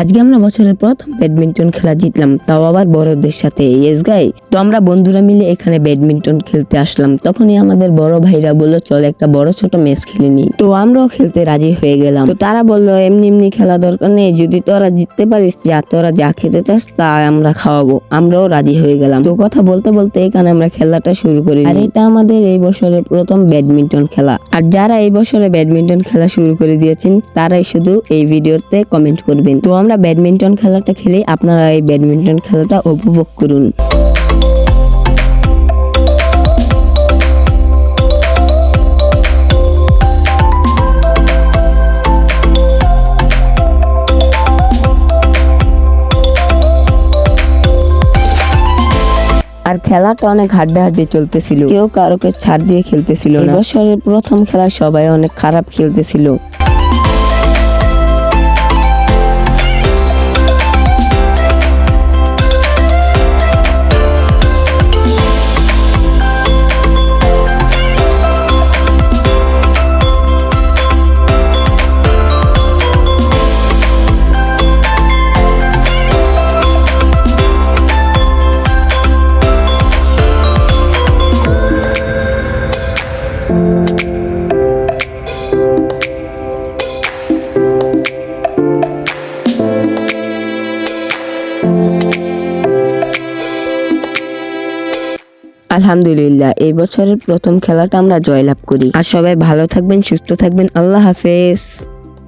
আজকে আমরা বছরের প্রথম ব্যাডমিন্টন খেলা জিতলাম, তাও আবার বড়দের সাথে ইয়েস গাই তো আমরা বন্ধুরা মিলে এখানে ব্যাডমিন্টন খেলতে আসলাম। তখনই আমাদের বড় ভাইরা বলল, চল একটা বড় ছোট ম্যাচ খেলে নি। তো আমরাও খেলতে রাজি হয়ে গেলাম। তো তারা বলল, এমনি এমনি খেলা দরকার নেই, যদি তোরা জিততে পারিস, যা তোরা যা খেতে চাস, তা আমরা খাওয়াবো। আমরাও রাজি হয়ে গেলাম। তো কথা বলতে বলতে এখানে আমরা খেলাটা শুরু করি আর এটা আমাদের এই বছরের প্রথম ব্যাডমিন্টন খেলা। আর যারা এই বছরে ব্যাডমিন্টন খেলা শুরু করে দিয়েছেন, তারাই শুধু এই ভিডিওতে কমেন্ট করবেন। তো আমরা ব্যাডমিন্টন খেলাটা খেলে আপনারা এই ব্যাডমিন্টন খেলাটা উপভোগ করুন। আর খেলাটা অনেক হাড্ডাহাড্ডি চলতেছিল। কেউ কারোকে ছাড় দিয়ে খেলতেছিল না। বছরের প্রথম খেলা সবাই অনেক খারাপ খেলতেছিল। আলহামদুলিল্লাহ, এই বছরের প্রথম খেলাটা আমরা জয়লাভ করি। আর সবাই ভালো থাকবেন, সুস্থ থাকবেন। আল্লাহ হাফেজ।